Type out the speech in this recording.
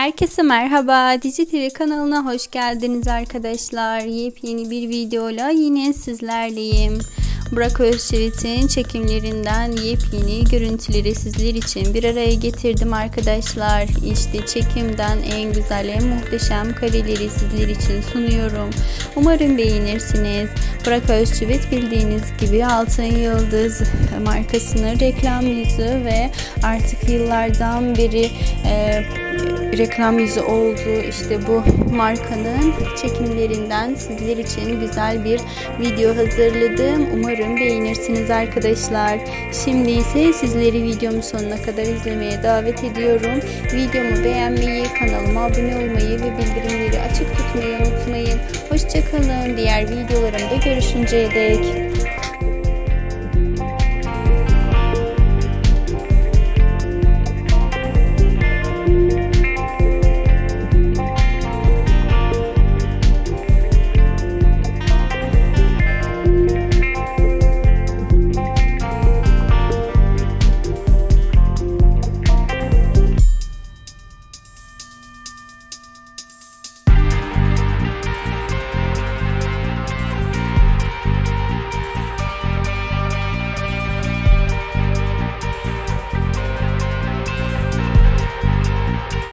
Herkese merhaba. Dizi TV kanalına hoş geldiniz arkadaşlar. Yepyeni bir videoyla yine sizlerleyim. Burak Özçivit'in çekimlerinden yepyeni görüntüleri sizler için bir araya getirdim arkadaşlar. İşte çekimden en güzel, en muhteşem kareleri sizler için sunuyorum. Umarım beğenirsiniz. Burak Özçivit bildiğiniz gibi Altın Yıldız markasının reklam yüzü ve artık yıllardan beri e, reklam yüzü oldu. İşte bu markanın çekimlerinden sizler için güzel bir video hazırladım. Umarım beğenirsiniz arkadaşlar. Şimdi ise sizleri videomun sonuna kadar izlemeye davet ediyorum. Videomu beğenmeyi, kanalıma abone olmayı ve bildirimleri açık tutmayı unutmayın. Hoşçakalın. Diğer videolarımda görüşünceye dek.